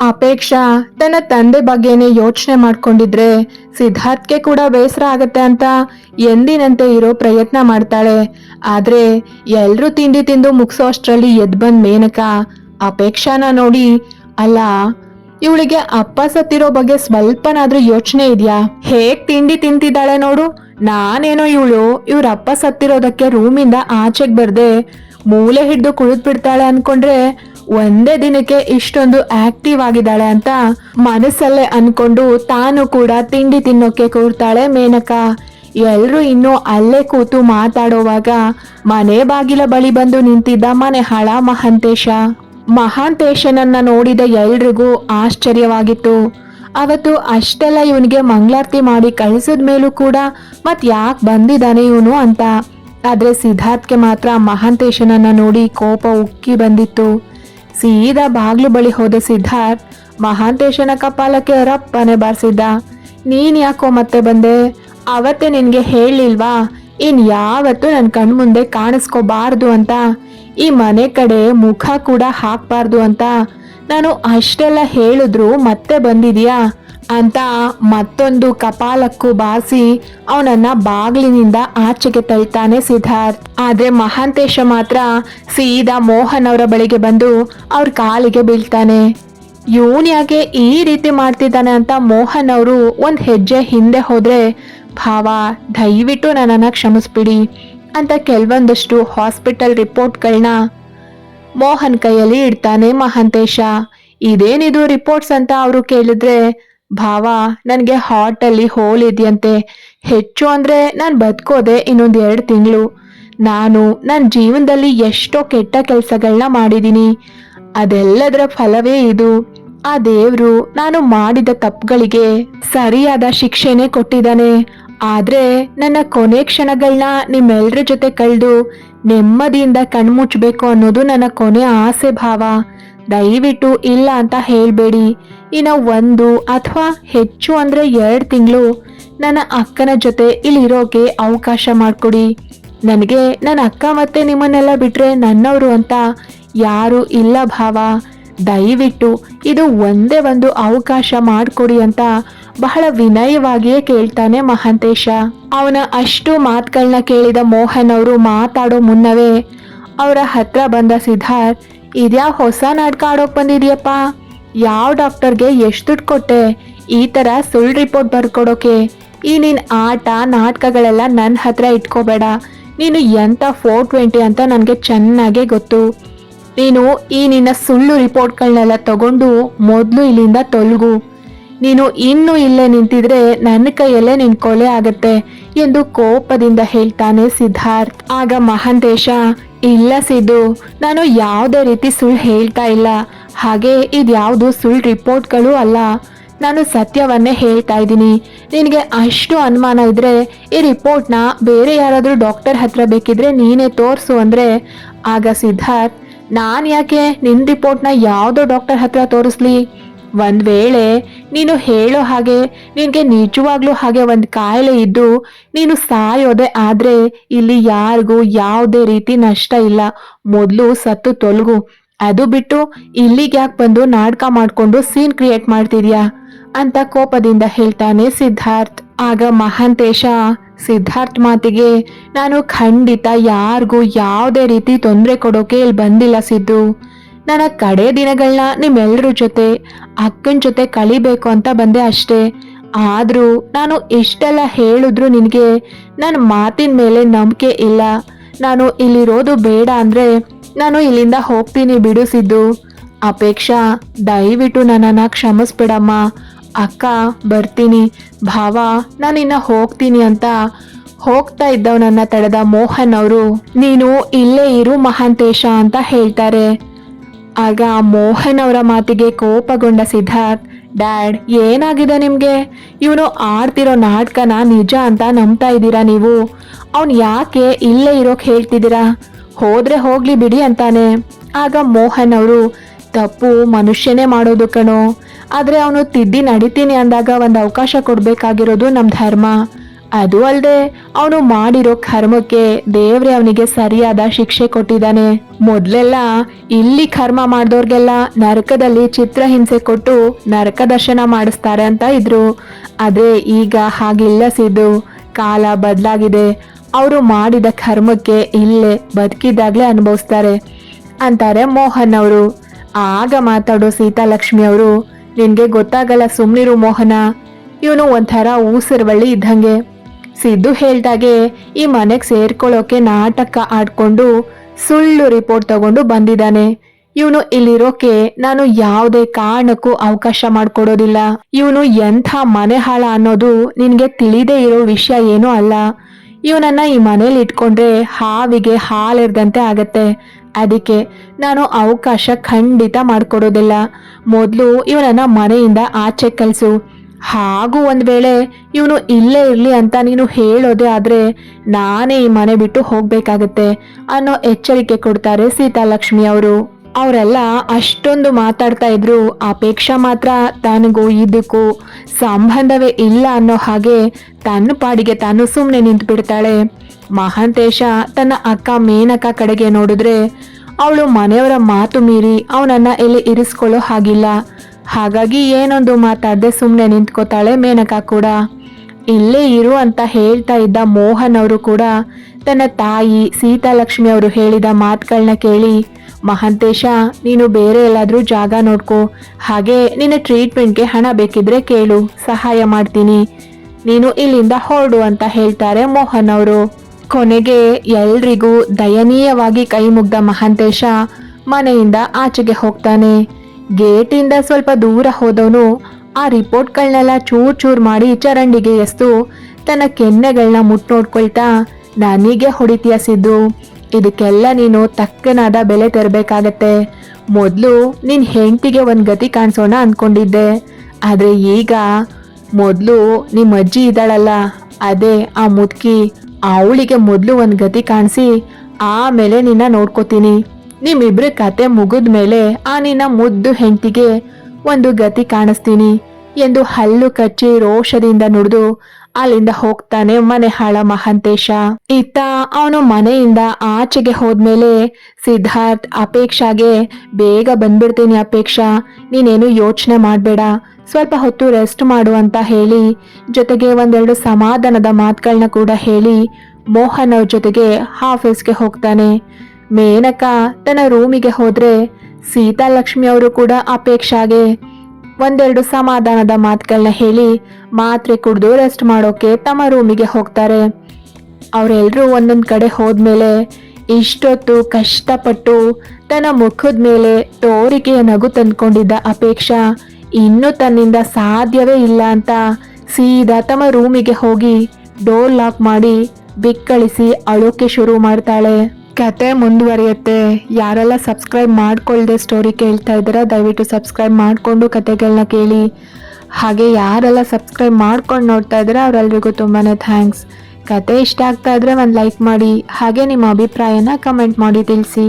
ಅಪೇಕ್ಷಾ, ತನ್ನ ತಂದೆ ಬಗ್ಗೆನೇ ಯೋಚನೆ ಮಾಡ್ಕೊಂಡಿದ್ರೆ ಸಿದ್ಧಾರ್ಥ್ಗೆ ಕೂಡ ಬೇಸರ ಆಗತ್ತೆ ಅಂತ ಎಂದಿನಂತೆ ಇರೋ ಪ್ರಯತ್ನ ಮಾಡ್ತಾಳೆ. ಆದ್ರೆ ಎಲ್ಲರೂ ತಿಂಡಿ ತಿಂದು ಮುಗಿಸೋ ಅಷ್ಟರಲ್ಲಿ ಎದ್ ಬಂದ್ ಮೇನಕ ಅಪೇಕ್ಷಾನ ನೋಡಿ, ಅಲ್ಲ, ಇವಳಿಗೆ ಅಪ್ಪ ಸತ್ತಿರೋ ಬಗ್ಗೆ ಸ್ವಲ್ಪನಾದ್ರೂ ಯೋಚನೆ ಇದೆಯಾ? ಹೇಗ್ ತಿಂಡಿ ತಿಂತಿದ್ದಾಳೆ ನೋಡು, ನಾನೇನೋ ಇವಳು, ಇವ್ರ ಅಪ್ಪ ಸತ್ತಿರೋದಕ್ಕೆ ರೂಮಿಂದ ಆಚೆಗೆ ಬರ್ದೆ ಮೂಲೆ ಹಿಡ್ದು ಕುಳಿತ್ ಬಿಡ್ತಾಳೆ ಅನ್ಕೊಂಡ್ರೆ ಒಂದೇ ದಿನಕ್ಕೆ ಇಷ್ಟೊಂದು ಆಕ್ಟಿವ್ ಆಗಿದ್ದಾಳೆ ಅಂತ ಮನಸ್ಸಲ್ಲೇ ಅನ್ಕೊಂಡು ತಾನು ಕೂಡ ತಿಂಡಿ ತಿನ್ನೋಕೆ ಕೂರ್ತಾಳೆ ಮೇನಕ. ಎಲ್ಲರೂ ಇನ್ನೂ ಅಲ್ಲೇ ಕೂತು ಮಾತಾಡೋವಾಗ ಮನೆ ಬಾಗಿಲ ಬಳಿ ಬಂದು ನಿಂತಿದ್ದ ಮನೆ ಹಳ ಮಹಾಂತೇಶ. ಮಹಾಂತೇಶನನ್ನ ನೋಡಿದ ಎಲ್ರಿಗೂ ಆಶ್ಚರ್ಯವಾಗಿತ್ತು. ಅವತ್ತು ಅಷ್ಟೆಲ್ಲ ಇವನಿಗೆ ಮಂಗಳಾರತಿ ಮಾಡಿ ಕಳಿಸಿದ ಮೇಲೂ ಕೂಡ ಮತ್ ಯಾಕೆ ಬಂದಿದ್ದಾನೆ ಇವನು ಅಂತ. ಆದ್ರೆ ಸಿದ್ಧಾರ್ಥ್ಗೆ ಮಾತ್ರ ಮಹಾಂತೇಶನನ್ನ ನೋಡಿ ಕೋಪ ಉಕ್ಕಿ ಬಂದಿತ್ತು. ಸೀದಾ ಬಾಗ್ಲು ಬಳಿ ಹೋದ ಸಿದ್ಧಾರ್ಥ್, ಮಹಾಂತೇಶನ ಕಪಾಲಕ್ಕೆ ರಪ್ಪನೆ ಬಾರಿಸಿದ್ದ. ನೀನ್ ಯಾಕೋ ಮತ್ತೆ ಬಂದೆ? ಅವತ್ತೆ ನಿನ್ಗೆ ಹೇಳಿಲ್ವಾ ಇನ್ ಯಾವತ್ತೂ ನನ್ನ ಕಣ್ಮುಂದೆ ಕಾಣಿಸ್ಕೋಬಾರ್ದು ಅಂತ. ಈ ಮನೆ ಕಡೆ ಮುಖ ಕೂಡ ಹಾಕ್ಬಾರ್ದು ಅಂತ. ನಾನು ಅಷ್ಟೆಲ್ಲ ಹೇಳಿದ್ರು ಮತ್ತೆ ಬಂದಿದೀಯಾ? ಅಂತ ಮತ್ತೊಂದು ಕಪಾಲಕ್ಕೂ ಬಾಸಿ ಅವನನ್ನ ಬಾಗಿಲಿನಿಂದ ಆಚೆಗೆ ತಳ್ತಾನೆ ಸಿದ್ಧಾರ್ಥ್. ಆದ್ರೆ ಮಹಾಂತೇಶ ಮಾತ್ರ ಸೀದಾ ಮೋಹನ್ ಅವರ ಬಳಿಗೆ ಬಂದು ಅವ್ರ ಕಾಲಿಗೆ ಬೀಳ್ತಾನೆ. ಇವನ್ ಯಾಕೆ ಈ ರೀತಿ ಮಾಡ್ತಿದ್ದಾನೆ ಅಂತ ಮೋಹನ್ ಅವರು ಒಂದ್ ಹೆಜ್ಜೆ ಹಿಂದೆ ಹೋದ್ರೆ, ಭಾವ, ದಯವಿಟ್ಟು ನನ್ನನ್ನ ಕ್ಷಮಿಸ್ಬಿಡಿ ಅಂತ ಕೆಲವೊಂದಷ್ಟು ಹಾಸ್ಪಿಟಲ್ ರಿಪೋರ್ಟ್ಗಳನ್ನ ಮೋಹನ್ ಕೈಯಲ್ಲಿ ಇಡ್ತಾನೆ ಮಹಾಂತೇಶ. ಇದೇನಿದು ರಿಪೋರ್ಟ್ಸ್ ಅಂತ ಅವರು ಕೇಳಿದ್ರೆ? ಭಾವ, ನನಗೆ ಹಾಟಲ್ಲಿ ಹೋಲ್ ಇದೆಯಂತೆ. ಹೆಚ್ಚು ಅಂದ್ರೆ ನಾನು ಬದುಕೋದೆ ಇನ್ನೊಂದ್ ಎರಡು ತಿಂಗಳು. ನಾನು ನನ್ನ ಜೀವನದಲ್ಲಿ ಎಷ್ಟೋ ಕೆಟ್ಟ ಕೆಲಸಗಳನ್ನ ಮಾಡಿದ್ದೀನಿ ಅದೆಲ್ಲದರ ಫಲವೇ ಇದು. ಆ ದೇವರು ನಾನು ಮಾಡಿದ ತಪ್ಪುಗಳಿಗೆ ಸರಿಯಾದ ಶಿಕ್ಷೆನೆ ಕೊಟ್ಟಿದ್ದಾನೆ. ಆದ್ರೆ ನನ್ನ ಕೊನೆ ಕ್ಷಣಗಳನ್ನ ನಿಮ್ಮೆಲ್ಲರ ಜೊತೆ ಕಳೆದು ನೆಮ್ಮದಿಯಿಂದ ಕಣ್ಮುಚ್ಚಬೇಕು ಅನ್ನೋದು ನನ್ನ ಕೊನೆ ಆಸೆ ಭಾವ. ದಯವಿಟ್ಟು ಇಲ್ಲ ಅಂತ ಹೇಳಬೇಡಿ. ಇನ್ನು ಒಂದು ಅಥವಾ ಹೆಚ್ಚು ಅಂದರೆ ಎರಡು ತಿಂಗಳು ನನ್ನ ಅಕ್ಕನ ಜೊತೆ ಇಲ್ಲಿರೋಕೆ ಅವಕಾಶ ಮಾಡಿಕೊಡಿ. ನನಗೆ ನನ್ನ ಅಕ್ಕ ಮತ್ತೆ ನಿಮ್ಮನ್ನೆಲ್ಲ ಬಿಟ್ಟರೆ ನನ್ನವರು ಅಂತ ಯಾರು ಇಲ್ಲ ಭಾವ. ದಯವಿಟ್ಟು ಇದು ಒಂದೇ ಒಂದು ಅವಕಾಶ ಮಾಡಿಕೊಡಿ ಅಂತ ಬಹಳ ವಿನಯವಾಗಿಯೇ ಕೇಳ್ತಾನೆ ಮಹಾಂತೇಶ. ಅವನ ಅಷ್ಟು ಮಾತುಗಳನ್ನ ಕೇಳಿದ ಮೋಹನ್ ಅವರು ಮಾತಾಡೋ ಮುನ್ನವೇ ಅವರ ಹತ್ರ ಬಂದ ಸಿದ್ಧಾರ್ಥ್, ಇದ್ಯಾ ಹೊಸ ನಾಟಕ ಆಡೋಕ್ ಬಂದಿದ್ಯಪ್ಪ? ಯಾವ ಡಾಕ್ಟರ್ಗೆ ಎಷ್ಟು ದುಡ್ಡು ಕೊಟ್ಟೆ? ಈ ತರ ಸುಳ್ಳು ರಿಪೋರ್ಟ್ ಬರ್ಕೊಡೋಕೆ. ಈ ನಿನ್ನ ಆಟ, ನಾಟಕಗಳೆಲ್ಲ ನನ್ನ ಹತ್ರ ಇಟ್ಕೋಬೇಡ. ನೀನು ಎಂತ ಫೋರ್ ಟ್ವೆಂಟಿ ಅಂತ ನನಗೆ ಚೆನ್ನಾಗೇ ಗೊತ್ತು. ನೀನು ಈ ನಿನ್ನ ಸುಳ್ಳು ರಿಪೋರ್ಟ್ಗಳನ್ನೆಲ್ಲ ತಗೊಂಡು ಮೊದಲು ಇಲ್ಲಿಂದ ತೊಲಗು. ನೀನು ಇನ್ನು ಇಲ್ಲೇ ನಿಂತಿದ್ರೆ ನನ್ನ ಕೈಯಲ್ಲೇ ನಿನ್ ಕೊಲೆ ಆಗತ್ತೆ ಎಂದು ಕೋಪದಿಂದ ಹೇಳ್ತಾನೆ ಸಿದ್ಧಾರ್ಥ್. ಆಗ ಮಹಾಂತೇಶ, ಇಲ್ಲ ಸಿದ್ದು, ನಾನು ಯಾವುದೇ ರೀತಿ ಸುಳ್ಳು ಹೇಳ್ತಾ ಇಲ್ಲ. ಹಾಗೆ ಇದ್ಯಾವುದು ಸುಳ್ಳು ರಿಪೋರ್ಟ್ಗಳು ಅಲ್ಲ. ನಾನು ಸತ್ಯವನ್ನೇ ಹೇಳ್ತಾ ಇದ್ದೀನಿ. ನಿನಗೆ ಅಷ್ಟು ಅನುಮಾನ ಇದ್ರೆ ಈ ರಿಪೋರ್ಟ್ನ ಬೇರೆ ಯಾರಾದರೂ ಡಾಕ್ಟರ್ ಹತ್ರ ಬೇಕಿದ್ರೆ ನೀನೇ ತೋರಿಸು ಅಂದ್ರೆ. ಆಗ ಸಿದ್ಧಾರ್ಥ್ ನಾನು ಯಾಕೆ ನಿನ್ನ ರಿಪೋರ್ಟ್ನ ಯಾವುದೋ ಡಾಕ್ಟರ್ ಹತ್ರ ತೋರಿಸ್ಲಿ? ಒಂದ್ ವೇಳೆ ನೀನು ಹೇಳೋ ಹಾಗೆ, ನಿನಗೆ ನಿಜವಾಗ್ಲೂ ಹಾಗೆ ಒಂದ್ ಕಾಯಿಲೆ ಇದ್ದು ನೀನು ಸಾಯೋದೆ ಆದ್ರೆ ಇಲ್ಲಿ ಯಾರಿಗೂ ಯಾವುದೇ ರೀತಿ ನಷ್ಟ ಇಲ್ಲ. ಮೊದಲು ಸತ್ತು ತೊಲಗು. ಅದು ಬಿಟ್ಟು ಇಲ್ಲಿಗೆ ಯಾಕೆ ಬಂದು ನಾಟಕ ಮಾಡ್ಕೊಂಡು ಸೀನ್ ಕ್ರಿಯೇಟ್ ಮಾಡ್ತಿದ್ಯಾ? ಅಂತ ಕೋಪದಿಂದ ಹೇಳ್ತಾನೆ ಸಿದ್ಧಾರ್ಥ್. ಆಗ ಮಹಾಂತೇಶ, ಸಿದ್ಧಾರ್ಥ್ ಮಾತಿಗೆ, ನಾನು ಖಂಡಿತ ಯಾರಿಗೂ ಯಾವುದೇ ರೀತಿ ತೊಂದರೆ ಕೊಡೋಕೆ ಇಲ್ಲಿ ಬಂದಿಲ್ಲ ಸಿದ್ದು. ನನ್ನ ಕಡೆ ದಿನಗಳನ್ನ ನಿಮ್ಮೆಲ್ಲರ ಜೊತೆ, ಅಕ್ಕನ ಜೊತೆ ಕಳಿಬೇಕು ಅಂತ ಬಂದೆ ಅಷ್ಟೇ. ಆದರೂ ನಾನು ಇಷ್ಟೆಲ್ಲ ಹೇಳಿದ್ರು ನಿನಗೆ ನನ್ನ ಮಾತಿನ ಮೇಲೆ ನಂಬಿಕೆ ಇಲ್ಲ. ನಾನು ಇಲ್ಲಿರೋದು ಬೇಡ ಅಂದ್ರೆ ನಾನು ಇಲ್ಲಿಂದ ಹೋಗ್ತೀನಿ ಬಿಡಿಸಿದ್ದು ಅಪೇಕ್ಷಾ, ದಯವಿಟ್ಟು ನನ್ನನ್ನು ಕ್ಷಮಿಸ್ಬಿಡಮ್ಮ. ಅಕ್ಕ, ಬರ್ತೀನಿ. ಭಾವ ನಾನಿನ್ನ ಹೋಗ್ತೀನಿ ಅಂತ ಹೋಗ್ತಾ ಇದ್ದವನನ್ನ ತಡೆದ ಮೋಹನ್ ಅವರು. ನೀನು ಇಲ್ಲೇ ಇರು ಮಹಾಂತೇಶ ಅಂತ ಹೇಳ್ತಾರೆ. ಆಗ ಮೋಹನ್ ಅವರ ಮಾತಿಗೆ ಕೋಪಗೊಂಡ ಸಿದ್ಧಾರ್ಥ್, ಡ್ಯಾಡ್, ಏನಾಗಿದೆ ನಿಮಗೆ? ಇವನು ಆಡ್ತಿರೋ ನಾಟಕನ ನಿಜ ಅಂತ ನಂಬ್ತಾ ಇದ್ದೀರಾ ನೀವು? ಅವನು ಯಾಕೆ ಇಲ್ಲೇ ಇರೋಕೆ ಹೇಳ್ತಿದ್ದೀರಾ? ಹೋದ್ರೆ ಹೋಗ್ಲಿ ಬಿಡಿ ಅಂತಾನೆ. ಆಗ ಮೋಹನ್ ಅವರು, ತಪ್ಪು, ಮನುಷ್ಯನೇ ಮಾಡೋದು ಕಣೋ. ಆದ್ರೆ ಅವನು ತಿದ್ದಿ ನಡಿತೀನಿ ಅಂದಾಗ ಒಂದು ಅವಕಾಶ ಕೊಡಬೇಕಾಗಿರೋದು ನಮ್ಮ ಧರ್ಮ. ಅದು ಅಲ್ಲದೆ ಅವನು ಮಾಡಿರೋ ಕರ್ಮಕ್ಕೆ ದೇವ್ರೆ ಅವನಿಗೆ ಸರಿಯಾದ ಶಿಕ್ಷೆ ಕೊಟ್ಟಿದ್ದಾನೆ. ಮೊದ್ಲೆಲ್ಲ ಇಲ್ಲಿ ಕರ್ಮ ಮಾಡಿದವ್ರಿಗೆಲ್ಲ ನರಕದಲ್ಲಿ ಚಿತ್ರಹಿಂಸೆ ಕೊಟ್ಟು ನರಕ ದರ್ಶನ ಮಾಡಿಸ್ತಾರೆ ಅಂತ ಇದ್ರು. ಅದೇ ಈಗ ಹಾಗಿಲ್ಲ ಸಿದ್ದು. ಕಾಲ ಬದಲಾಗಿದೆ. ಅವರು ಮಾಡಿದ ಕರ್ಮಕ್ಕೆ ಇಲ್ಲೇ ಬದುಕಿದಾಗ್ಲೇ ಅನುಭವಿಸ್ತಾರೆ ಅಂತಾರೆ ಮೋಹನ್ ಅವರು. ಆಗ ಮಾತಾಡೋ ಸೀತಾಲಕ್ಷ್ಮಿ ಅವರು, ನಿನ್ಗೆ ಗೊತ್ತಾಗಲ್ಲ ಸುಮ್ನಿರು ಮೋಹನ. ಇವನು ಒಂಥರ ಊಸರ್ವಳ್ಳಿ ಇದ್ದಂಗೆ. ಸಿದ್ದು ಹೇಳ್ದಾಗೆ, ಈ ಮನೆಗೆ ಸೇರ್ಕೊಳ್ಳೋಕೆ ನಾಟಕ ಆಡ್ಕೊಂಡು ಸುಳ್ಳು ರಿಪೋರ್ಟ್ ತಗೊಂಡು ಬಂದಿದ್ದಾನೆ. ಇವನು ಇಲ್ಲಿರೋಕೆ ನಾನು ಯಾವುದೇ ಕಾರಣಕ್ಕೂ ಅವಕಾಶ ಮಾಡ್ಕೊಡೋದಿಲ್ಲ. ಇವನು ಎಂಥ ಮನೆ ಹಾಳ ಅನ್ನೋದು ನಿನಗೆ ತಿಳಿದೇ ಇರೋ ವಿಷಯ ಏನೂ ಅಲ್ಲ. ಇವನನ್ನ ಈ ಮನೇಲಿ ಇಟ್ಕೊಂಡ್ರೆ ಹಾವಿಗೆ ಹಾಲಿರ್ದಂತೆ ಆಗತ್ತೆ. ಅದಕ್ಕೆ ನಾನು ಅವಕಾಶ ಖಂಡಿತ ಮಾಡಿಕೊಡೋದಿಲ್ಲ. ಮೊದಲು ಇವನನ್ನ ಮನೆಯಿಂದ ಆಚೆ ಕಳಿಸು ಹಾಗೂ ಒಂದ್ ವೇಳೆ ಇವನು ಇಲ್ಲೇ ಇರ್ಲಿ ಅಂತ ನೀನು ಹೇಳೋದೇ ಆದ್ರೆ ನಾನೇ ಈ ಮನೆ ಬಿಟ್ಟು ಹೋಗಬೇಕಾಗತ್ತೆ ಅನ್ನೋ ಎಚ್ಚರಿಕೆ ಕೊಡ್ತಾರೆ ಸೀತಾಲಕ್ಷ್ಮಿ ಅವರು. ಅವರೆಲ್ಲ ಅಷ್ಟೊಂದು ಮಾತಾಡ್ತಾ ಇದ್ರು, ಅಪೇಕ್ಷಾ ಮಾತ್ರ ತನಗೂ ಇದಕ್ಕೂ ಸಂಬಂಧವೇ ಇಲ್ಲ ಅನ್ನೋ ಹಾಗೆ ತನ್ನ ಪಾಡಿಗೆ ತಾನು ಸುಮ್ಮನೆ ನಿಂತು ಬಿಡ್ತಾಳೆ. ಮಹಾಂತೇಶ ತನ್ನ ಅಕ್ಕ ಮೇನಕ ಕಡೆಗೆ ನೋಡಿದ್ರೆ, ಅವಳು ಮನೆಯವರ ಮಾತು ಮೀರಿ ಅವನನ್ನ ಎಲ್ಲಿ ಇರಿಸ್ಕೊಳ್ಳೋ ಹಾಗಿಲ್ಲ. ಹಾಗಾಗಿ ಏನೊಂದು ಮಾತಾಡದೆ ಸುಮ್ಮನೆ ನಿಂತ್ಕೋತಾಳೆ ಮೇನಕ ಕೂಡ. ಇಲ್ಲೇ ಇರು ಅಂತ ಹೇಳ್ತಾ ಇದ್ದ ಮೋಹನ್ ಅವರು ಕೂಡ ತನ್ನ ತಾಯಿ ಸೀತಾಲಕ್ಷ್ಮಿ ಅವರು ಹೇಳಿದ ಮಾತುಗಳನ್ನ ಕೇಳಿ, ಮಹಾಂತೇಶ, ನೀನು ಬೇರೆ ಎಲ್ಲಾದರೂ ಜಾಗ ನೋಡ್ಕೋ. ಹಾಗೆ ನಿನ್ನ ಟ್ರೀಟ್ಮೆಂಟ್ಗೆ ಹಣ ಬೇಕಿದ್ರೆ ಕೇಳು, ಸಹಾಯ ಮಾಡ್ತೀನಿ. ನೀನು ಇಲ್ಲಿಂದ ಹೊರಡು ಅಂತ ಹೇಳ್ತಾರೆ ಮೋಹನ್ ಅವರು ಕೊನೆಗೆ ಎಲ್ರಿಗೂ ದಯನೀಯವಾಗಿ ಕೈ ಮುಗ್ದ ಮಹಾಂತೇಶ ಮನೆಯಿಂದ ಆಚೆಗೆ ಹೋಗ್ತಾನೆ. ಗೇಟಿಂದ ಸ್ವಲ್ಪ ದೂರ ಹೋದವನು ಆ ರಿಪೋರ್ಟ್ಗಳನ್ನೆಲ್ಲ ಚೂರ್ ಚೂರ್ ಮಾಡಿ ಚರಂಡಿಗೆ ಎಸ್ತು. ತನ್ನ ಕೆನ್ನೆಗಳನ್ನ ಮುಟ್ ನೋಡ್ಕೊಳ್ತಾ, ನನಗೆ ಹೊಡಿತೀಯ ಸಿದ್ದು, ಇದಕ್ಕೆಲ್ಲ ನೀನು ತಕ್ಕನಾದ ಬೆಲೆ ತೆರಬೇಕಾಗತ್ತೆ. ಮೊದಲು ನಿನ್ ಹೆಂಡತಿಗೆ ಒಂದು ಗತಿ ಕಾಣಿಸೋಣ ಅಂದ್ಕೊಂಡಿದ್ದೆ ಆದ್ರೆ ಈಗ ಮೊದಲು ನಿಮ್ಮ ಅಜ್ಜಿ ಇದ್ದಾಳಲ್ಲ, ಅದೇ ಆ ಮುದ್ಕಿ, ಅವಳಿಗೆ ಮೊದಲು ಒಂದು ಗತಿ ಕಾಣಿಸಿ, ಆಮೇಲೆ ನಿನ್ನ ನೋಡ್ಕೋತೀನಿ. ನಿಮ್ಮಿಬ್ರ ಕತೆ ಮುಗಿದ ಮೇಲೆ ಆ ನಿನ್ನ ಮುದ್ದು ಹೆಂಡತಿಗೆ ಒಂದು ಗತಿ ಕಾಣಿಸ್ತೀನಿ ಎಂದು ಹಲ್ಲು ಕಚ್ಚಿ ರೋಷದಿಂದ ನುಡಿದು ಅಲ್ಲಿಂದ ಹೋಗ್ತಾನೆ ಮನೆ ಹಾಳ ಮಹಾಂತೇಶ. ಇತ್ತ ಅವನು ಮನೆಯಿಂದ ಆಚೆಗೆ ಹೋದ್ಮೇಲೆ ಸಿದ್ಧಾರ್ಥ್ ಅಪೇಕ್ಷಾಗೆ, ಬೇಗ ಬಂದ್ಬಿಡ್ತೀನಿ ಅಪೇಕ್ಷಾ, ನೀನೇನು ಯೋಚನೆ ಮಾಡಬೇಡ, ಸ್ವಲ್ಪ ಹೊತ್ತು ರೆಸ್ಟ್ ಮಾಡು ಅಂತ ಹೇಳಿ, ಜೊತೆಗೆ ಒಂದೆರಡು ಸಮಾಧಾನದ ಮಾತುಗಳನ್ನ ಕೂಡ ಹೇಳಿ ಮೋಹನ್ ಅವ್ರ ಜೊತೆಗೆ ಆಫೀಸ್ಗೆ ಹೋಗ್ತಾನೆ. ಮೇನಕ ತನ್ನ ರೂಮಿಗೆ ಹೋದ್ರೆ ಸೀತಾಲಕ್ಷ್ಮಿ ಅವರು ಕೂಡ ಅಪೇಕ್ಷಾಗೆ ಒಂದೆರಡು ಸಮಾಧಾನದ ಮಾತುಗಳನ್ನ ಹೇಳಿ ಮಾತ್ರೆ ಕುಡಿದು ರೆಸ್ಟ್ ಮಾಡೋಕೆ ತಮ್ಮ ರೂಮಿಗೆ ಹೋಗ್ತಾರೆ. ಅವರೆಲ್ಲರೂ ಒಂದೊಂದು ಕಡೆ ಹೋದ್ಮೇಲೆ ಇಷ್ಟೊತ್ತು ಕಷ್ಟಪಟ್ಟು ತನ್ನ ಮುಖದ ಮೇಲೆ ತೋರಿಕೆಯ ನಗು ತಂದ್ಕೊಂಡಿದ್ದ ಅಪೇಕ್ಷಾ ಇನ್ನೂ ತನ್ನಿಂದ ಸಾಧ್ಯವೇ ಇಲ್ಲ ಅಂತ ಸೀದಾ ತಮ್ಮ ರೂಮಿಗೆ ಹೋಗಿ ಡೋರ್ ಲಾಕ್ ಮಾಡಿ ಬಿಕ್ಕಳಿಸಿ ಅಳೋಕೆ ಶುರು ಮಾಡ್ತಾಳೆ. ಕತೆ ಮುಂದುವರಿಯುತ್ತೆ. ಯಾರೆಲ್ಲ ಸಬ್ಸ್ಕ್ರೈಬ್ ಮಾಡ್ಕೊಳ್ದೆ ಸ್ಟೋರಿ ಕೇಳ್ತಾ ಇದ್ದೀರಾ, ದಯವಿಟ್ಟು ಸಬ್ಸ್ಕ್ರೈಬ್ ಮಾಡಿಕೊಂಡು ಕತೆಗಳನ್ನ ಕೇಳಿ. ಹಾಗೆ ಯಾರೆಲ್ಲ ಸಬ್ಸ್ಕ್ರೈಬ್ ಮಾಡ್ಕೊಂಡು ನೋಡ್ತಾ ಇದ್ದೀರಾ, ಅವರೆಲ್ರಿಗೂ ತುಂಬಾ ಥ್ಯಾಂಕ್ಸ್ ಕತೆ ಇಷ್ಟ ಆಗ್ತಾ ಇದ್ರೆ ಒಂದು ಲೈಕ್ ಮಾಡಿ. ಹಾಗೆ ನಿಮ್ಮ ಅಭಿಪ್ರಾಯನ ಕಮೆಂಟ್ ಮಾಡಿ ತಿಳಿಸಿ.